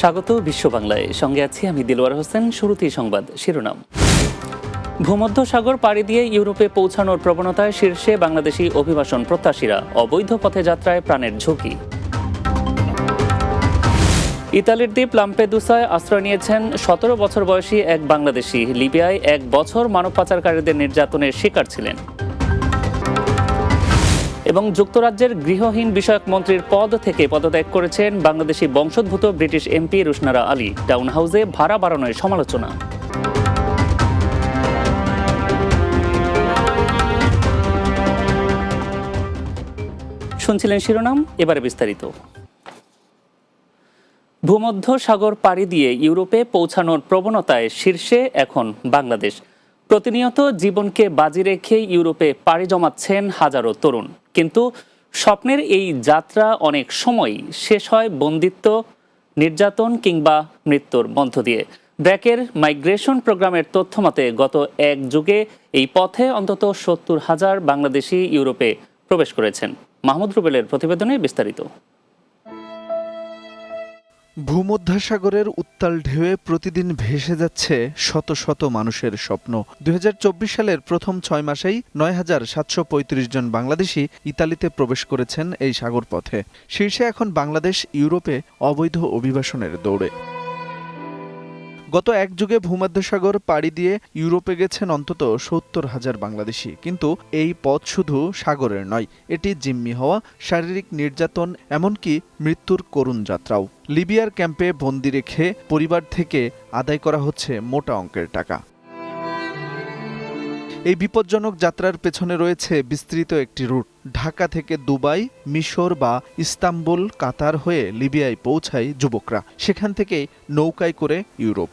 স্বাগত বিশ্ব বাংলায় সঙ্গে আছি আমি দিলওয়ার হোসেন শুরুতেই সংবাদ শিরোনাম। ভূমধ্য সাগর পাড়ি দিয়ে ইউরোপে পৌঁছানোর প্রবণতায় শীর্ষে বাংলাদেশি অভিবাসন প্রত্যাশীরা অবৈধ পথে যাত্রায় প্রাণের ঝুঁকি। ইতালির দ্বীপ লাম্পেদুসায় আশ্রয় নিয়েছেন সতেরো বছর বয়সী এক বাংলাদেশি। লিবিয়ায় এক বছর মানব পাচারকারীদের নির্যাতনের শিকার ছিলেন। এবং যুক্তরাজ্যের গৃহহীন বিষয়ক মন্ত্রীর পদ থেকে পদত্যাগ করেছেন বাংলাদেশি বংশোদ্ভূত British MP Rushanara Ali. Town হাউসে ভাড়া বাড়ানোর সমালোচনা। শুনছিলেন শিরোনাম, এবারে বিস্তারিত। ভূমধ্য সাগর পাড়ি দিয়ে ইউরোপে পৌঁছানোর প্রবণতায় শীর্ষে এখন বাংলাদেশ। প্রতিনিয়ত জীবনকে বাজি রেখে ইউরোপে পাড়ি জমাচ্ছেন হাজারো তরুণ। কিন্তু স্বপ্নের এই যাত্রা অনেক সময় শেষ হয় বন্দিত্ব, নির্যাতন কিংবা মৃত্যুর মধ্য দিয়ে। ব্র্যাকের মাইগ্রেশন প্রোগ্রামের তথ্য মতে, গত এক যুগে এই পথে অন্তত সত্তর হাজার বাংলাদেশি ইউরোপে প্রবেশ করেছেন। মাহমুদ রুবেলের প্রতিবেদনে বিস্তারিত। ভূমধ্যসাগরের উত্তাল ঢেউয়ে প্রতিদিন ভেসে যাচ্ছে শত শত মানুষের স্বপ্ন। দু হাজার চব্বিশ সালের প্রথম ছয় মাসেই নয় হাজার সাতশো পঁয়ত্রিশ জন বাংলাদেশি ইতালিতে প্রবেশ করেছেন এই সাগর পথে শীর্ষে এখন বাংলাদেশ, ইউরোপে অবৈধ অভিবাসনের দৌড়ে। গত এক যুগে ভূমধ্যসাগর পাড়ি দিয়ে ইউরোপে গেছেন অন্তত সত্তর হাজার বাংলাদেশি। কিন্তু এই পথ শুধু সাগরের নয়, এটি জিম্মি হওয়া, শারীরিক নির্যাতন, এমনকি মৃত্যুর করুণ যাত্রাও। লিবিয়ার ক্যাম্পে বন্দি রেখে পরিবার থেকে আদায় করা হচ্ছে মোটা অঙ্কের টাকা। এই বিপজ্জনক যাত্রার পেছনে রয়েছে বিস্তৃত একটি রুট। ঢাকা থেকে দুবাই, মিশর বা ইস্তাম্বুল, কাতার হয়ে লিবিয়ায় পৌঁছায় যুবকরা। সেখান থেকেই নৌকায় করে ইউরোপ।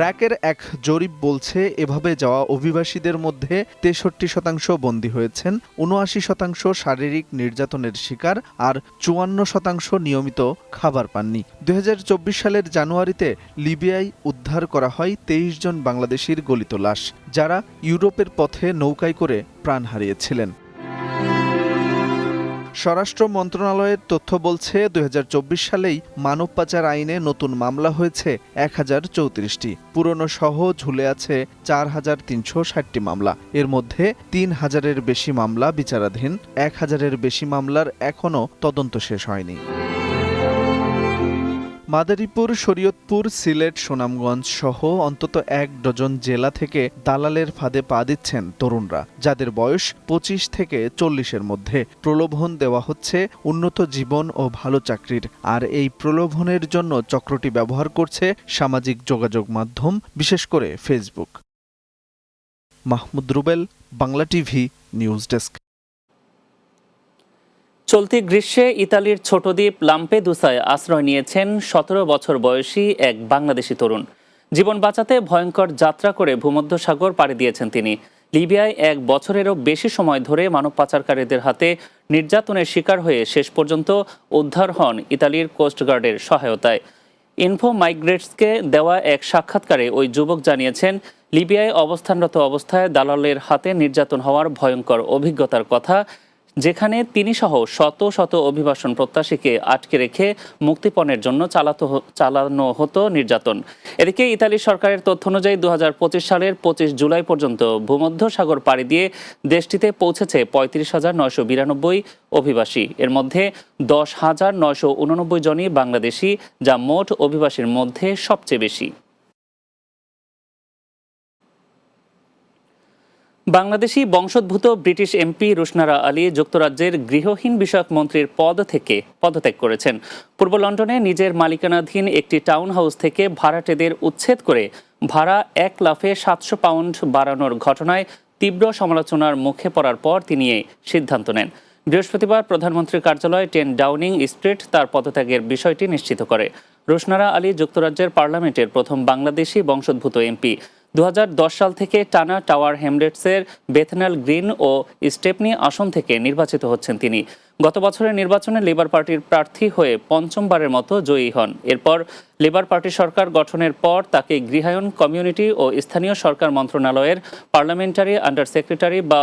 ব্র্যাকের এক জরিপ বলছে, এভাবে যাওয়া অভিবাসীদের মধ্যে তেষট্টি শতাংশ বন্দী হয়েছেন, উনআশি শতাংশ শারীরিক নির্যাতনের শিকার আর চুয়ান্ন শতাংশ নিয়মিত খাবার পাননি। দু হাজার চব্বিশ সালের জানুয়ারিতে লিবিয়ায় উদ্ধার করা হয় তেইশ জন বাংলাদেশির গলিত লাশ, যারা ইউরোপের পথে নৌকায় করে প্রাণ হারিয়েছিলেন। স্বরাষ্ট্র মন্ত্রণালয়ের তথ্য বলছে দু হাজার চব্বিশ সালেই মানব পাচার আইনে নতুন মামলা হয়েছে এক হাজার চৌত্রিশটি। পুরনো সহ ঝুলে আছে চার হাজার তিনশো ষাটটি মামলা। এর মধ্যে তিন হাজারের বেশি মামলা বিচারাধীন, এক হাজারের বেশি মামলার এখনও তদন্ত শেষ হয়নি। মাদারীপুর, শরীয়তপুর, সিলেট, সুনামগঞ্জ সহ অন্তত এক ডজন জেলা থেকে দালালের ফাঁদে পা দিচ্ছেন তরুণরা, যাদের বয়স পঁচিশ থেকে চল্লিশের মধ্যে। প্রলোভন দেওয়া হচ্ছে উন্নত জীবন ও ভালো চাকরির। আর এই প্রলোভনের জন্য চক্রটি ব্যবহার করছে সামাজিক যোগাযোগ মাধ্যম, বিশেষ করে Facebook. Mahmud Rubel, Bangla TV, news desk. চলতি গ্রীষ্মে ইতালির ছোট দ্বীপ লাম্পেদুসায় আশ্রয় নিয়েছেন সতেরো বছর বয়সী এক বাংলাদেশি তরুণ। জীবন বাঁচাতে ভয়ঙ্কর যাত্রা করে ভূমধ্য সাগর পাড়ি দিয়েছেন তিনি। লিবিয়ায় এক বছরেরও বেশি সময় ধরে মানব পাচারকারীদের হাতে নির্যাতনের শিকার হয়ে শেষ পর্যন্ত উদ্ধার হন ইতালির কোস্টগার্ডের সহায়তায়। ইনফো মাইগ্রেটসকে দেওয়া এক সাক্ষাৎকারে ওই যুবক জানিয়েছেন, লিবিয়ায় অবস্থানরত অবস্থায় দালালের হাতে নির্যাতন হওয়ার ভয়ঙ্কর অভিজ্ঞতার কথা যেখানে তিনি সহ শত শত অভিবাসন প্রত্যাশীকে আটকে রেখে মুক্তিপণের জন্য চালাতো চালানো হতো নির্যাতন। এদিকে ইতালি সরকারের তথ্য অনুযায়ী দু হাজার পঁচিশ সালের পঁচিশ জুলাই পর্যন্ত ভূমধ্য সাগর পাড়ি দিয়ে দেশটিতে পৌঁছেছে পঁয়ত্রিশ হাজার নয়শো বিরানব্বই অভিবাসী। এর মধ্যে দশ হাজার নয়শো উননব্বই জনই বাংলাদেশি, যা মোট অভিবাসীর মধ্যে সবচেয়ে বেশি। বাংলাদেশি বংশোদ্ভূত ব্রিটিশ এমপি রুশনারা আলী যুক্তরাজ্যের গৃহহীন বিষয়ক মন্ত্রীর পদ থেকে পদত্যাগ করেছেন। পূর্ব লন্ডনে নিজের মালিকানাধীন একটি টাউন হাউস থেকে ভাড়াটেদের উচ্ছেদ করে ভাড়া এক লাফে সাতশো পাউন্ড বাড়ানোর ঘটনায় তীব্র সমালোচনার মুখে পড়ার পর তিনি এই সিদ্ধান্ত নেন। বৃহস্পতিবার প্রধানমন্ত্রীর কার্যালয় টেন ডাউনিং স্ট্রিট তার পদত্যাগের বিষয়টি নিশ্চিত করে। রোশনারা আলী যুক্তরাজ্যের পার্লামেন্টের প্রথম বাংলাদেশি বংশোদ্ভূত এমপি। দু হাজার দশ সাল থেকে টানা টাওয়ার হেমলেটসের বেথনাল গ্রিন ও স্টেপনি আসন থেকে নির্বাচিত হচ্ছেন তিনি। গত বছরের নির্বাচনে লেবার পার্টির প্রার্থী হয়ে পঞ্চমবারের মতো জয়ী হন। এরপর লেবার পার্টি সরকার গঠনের পর তাকে গৃহায়ন কমিউনিটি ও স্থানীয় সরকার মন্ত্রণালয়ের পার্লামেন্টারি আন্ডার সেক্রেটারি বা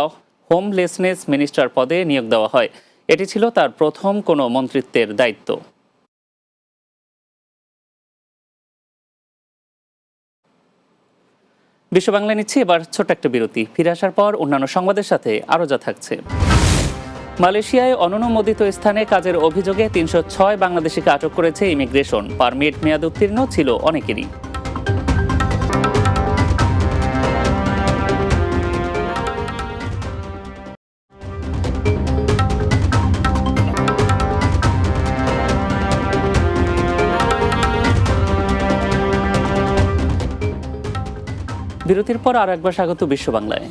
হোমলেসনেস মিনিস্টার পদে নিয়োগ দেওয়া হয়। এটি ছিল তার প্রথম কোনো মন্ত্রিত্বের দায়িত্ব। বিশ্ব বাংলা নিচ্ছি এবার ছোট একটা বিরতি। ফিরে আসার পর অন্যান্য সংবাদের সাথে আরও যা থাকছে। মালয়েশিয়ায় অননুমোদিত স্থানে কাজের অভিযোগে তিনশো ছয় বাংলাদেশিকে আটক করেছে ইমিগ্রেশন। পারমিট মেয়াদ উত্তীর্ণ ছিল অনেকেরই। বিরতির পর আর একবার স্বাগত বিশ্ব বাংলায়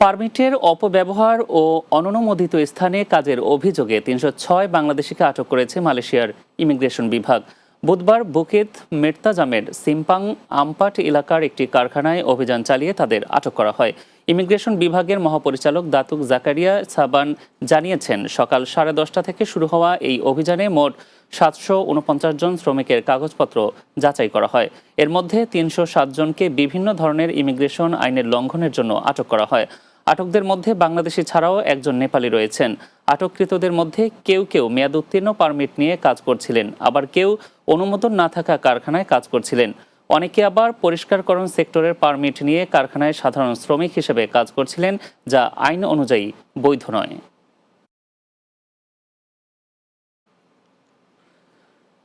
পারমিটের অপব্যবহার ও অননুমোদিত স্থানে কাজের অভিযোগে তিনশো ছয় বাংলাদেশিকে আটক করেছে মালয়েশিয়ার ইমিগ্রেশন বিভাগ। বুধবার বুকেত মেরতাজামের সিম্পাং আমপাট এলাকার একটি কারখানায় অভিযান চালিয়ে তাদের আটক করা হয়। ইমিগ্রেশন বিভাগের মহাপরিচালক দাতুক জাকারিয়া সাবান জানিয়েছেন, সকাল সাড়ে দশটা থেকে শুরু হওয়া এই অভিযানে মোট সাতশো উনপঞ্চাশ জন শ্রমিকের কাগজপত্র যাচাই করা হয়। এর মধ্যে তিনশো জনকে বিভিন্ন ধরনের ইমিগ্রেশন আইনের লঙ্ঘনের জন্য আটক করা হয়। আটকদের মধ্যে বাংলাদেশি ছাড়াও একজন নেপালি রয়েছেন। আটককৃতদের মধ্যে কেউ কেউ মেয়াদ উত্তীর্ণ পারমিট নিয়ে কাজ করছিলেন, আবার কেউ অনুমোদন না থাকা কারখানায় কাজ করছিলেন। অনেকে আবার পরিষ্কারকরণ সেক্টরের পারমিট নিয়ে কারখানায় সাধারণ শ্রমিক হিসেবে কাজ করছিলেন, যা আইন অনুযায়ী বৈধ নয়।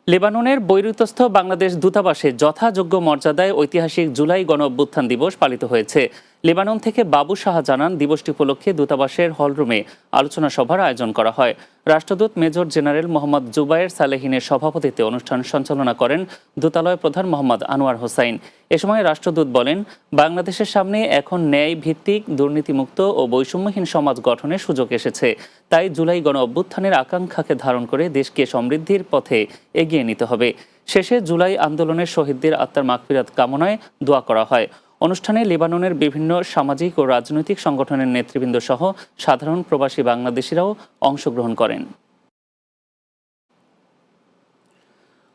লেবাননের বৈরুতস্থ বাংলাদেশ দূতাবাসে যথাযোগ্য মর্যাদায় ঐতিহাসিক জুলাই গণ দিবস পালিত হয়েছে। লেবানন থেকে বাবু সাহা জানান, দিবসটি উপলক্ষে দূতাবাসের হলরুমে আলোচনা সভার আয়োজন করা হয়। রাষ্ট্রদূত মেজর জেনারেল মোহাম্মদ জুবায়ের সালেহিনের সভাপতিত্বে অনুষ্ঠান সঞ্চালনা করেন দূতালয় প্রধান মোহাম্মদ আনোয়ার হোসাইন। এ সময় রাষ্ট্রদূত বলেন, বাংলাদেশের সামনে এখন ন্যায় ভিত্তিক দুর্নীতিমুক্ত ও বৈষম্যহীন সমাজ গঠনের সুযোগ এসেছে। তাই জুলাই গণ অভ্যুত্থানের আকাঙ্ক্ষাকে ধারণ করে দেশকে সমৃদ্ধির পথে এগিয়ে নিতে হবে। শেষে জুলাই আন্দোলনের শহীদদের আত্মার মাগফিরাত কামনায় দোয়া করা হয়। অনুষ্ঠানে লেবাননের বিভিন্ন সামাজিক ও রাজনৈতিক সংগঠনের নেতৃবৃন্দ সহ সাধারণ প্রবাসী বাংলাদেশিরাও অংশগ্রহণ করেন।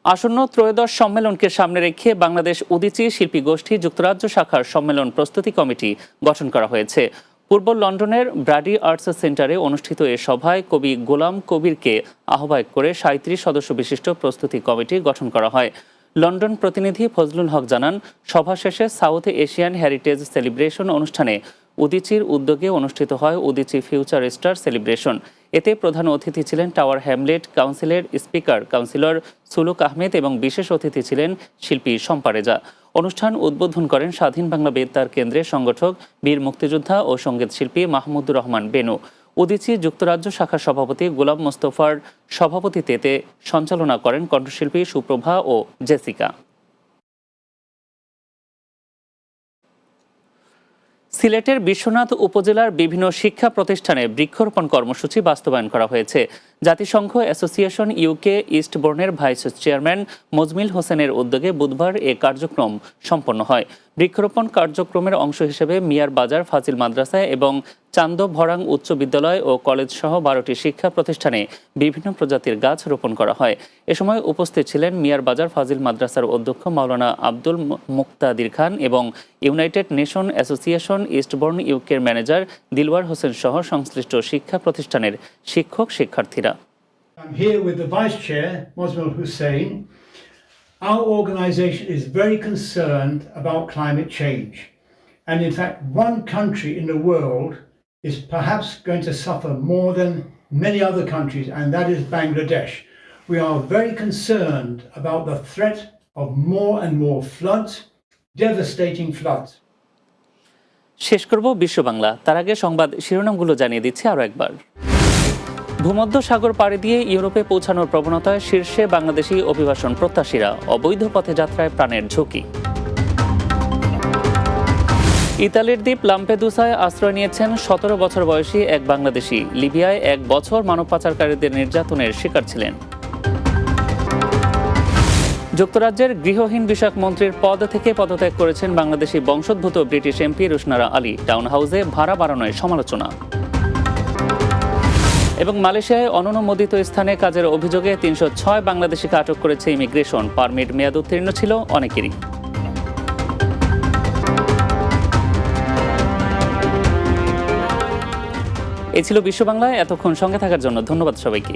আসন্ন ত্রয়োদশ সম্মেলনকে সামনে রেখে বাংলাদেশ উদিচি শিল্পী গোষ্ঠী যুক্তরাজ্য শাখার সম্মেলন প্রস্তুতি কমিটি গঠন করা হয়েছে। পূর্ব লন্ডনের ব্রাডি আর্টস সেন্টারে অনুষ্ঠিত এ সভায় কবি গোলাম কবিরকে আহ্বায়ক করে সাঁত্রিশ সদস্য বিশিষ্ট প্রস্তুতি কমিটি গঠন করা হয়। লন্ডন প্রতিনিধি ফজলুল হক জানান, সভা শেষে সাউথ এশিয়ান হেরিটেজ সেলিব্রেশন অনুষ্ঠানে উদিচির উদ্যোগে অনুষ্ঠিত হয় উদিচি ফিউচার স্টার সেলিব্রেশন। এতে প্রধান অতিথি ছিলেন টাওয়ার হ্যামলেট, কাউন্সিলের স্পিকার কাউন্সিলর সুলুক আহমেদ এবং বিশেষ অতিথি ছিলেন শিল্পী শম্পারেজা অনুষ্ঠান উদ্বোধন করেন স্বাধীন বাংলা বেতার কেন্দ্রের সংগঠক, বীর মুক্তিযোদ্ধা ও সংগীত শিল্পী মাহমুদুর রহমান বেনু। উদিচি যুক্তরাজ্য শাখার সভাপতি গোলাম মোস্তফার সভাপতিত্বে সঞ্চালনা করেন কণ্ঠশিল্পী সুপ্রভা ও জেসিকা। সিলেটের বিশ্বনাথ উপজেলার বিভিন্ন শিক্ষা প্রতিষ্ঠানে বৃক্ষরোপণ কর্মসূচি বাস্তবায়ন করা হয়েছে। জাতিসংঘ অ্যাসোসিয়েশন ইউকে ইস্টবোর্নের ভাইস চেয়ারম্যান মজমিল হোসেনের উদ্যোগে বুধবার এ কার্যক্রম সম্পন্ন হয়। বৃক্ষরোপণ কার্যক্রমের অংশ হিসেবে মিয়ার বাজার ফাজিল মাদ্রাসায় এবং চান্দ ভরাং উচ্চ বিদ্যালয় ও কলেজ সহ বারোটি শিক্ষা প্রতিষ্ঠানে বিভিন্ন প্রজাতির গাছ রোপণ করা হয় এ সময় উপস্থিত ছিলেন মিয়ার বাজার ফাজিল মাদ্রাসার অধ্যক্ষ মাওলানা আব্দুল মুক্তাদির খান এবং ইউনাইটেড নেশন অ্যাসোসিয়েশন ইস্টবর্ন ইউকের ম্যানেজার দিলওয়ার হোসেন সহ সংশ্লিষ্ট শিক্ষা প্রতিষ্ঠানের শিক্ষক শিক্ষার্থীরা I'm here with the Vice Chair, Mosmil Hussein. Our organisation is very concerned about climate change. And in fact, one country in the world is perhaps going to suffer more than many other countries, and that is Bangladesh. We are very concerned about the threat of more and more floods, devastating floods. শেষ করব বিশ্ব বাংলা তার আগে সংবাদ শিরোনামগুলো জানিয়ে দিচ্ছি আরও একবার ভূমধ্য সাগর পাড়ি দিয়ে ইউরোপে পৌঁছানোর প্রবণতায় শীর্ষে বাংলাদেশি অভিবাসন প্রত্যাশীরা অবৈধ পথে যাত্রায় প্রাণের ঝুঁকি। ইতালির দ্বীপ লাম্পেদুসায় আশ্রয় নিয়েছেন সতেরো বছর বয়সী এক বাংলাদেশি। লিবিয়ায় এক বছর মানব পাচারকারীদের নির্যাতনের শিকার ছিলেন। যুক্তরাজ্যের গৃহহীন বিষয়ক মন্ত্রীর পদ থেকে পদত্যাগ করেছেন বাংলাদেশি বংশোদ্ভূত British MP Rushanara Ali. Town হাউসে ভাড়া বাড়ানোয় সমালোচনা। এবং মালয়েশিয়ায় অননুমোদিত স্থানে কাজের অভিযোগে তিনশো ছয় বাংলাদেশিকে আটক করেছে ইমিগ্রেশন। পারমিট মেয়াদ উত্তীর্ণ ছিল অনেকেরই। এ ছিল বিশ্ব বাংলায় এতক্ষণ সঙ্গে থাকার জন্য ধন্যবাদ সবাইকে।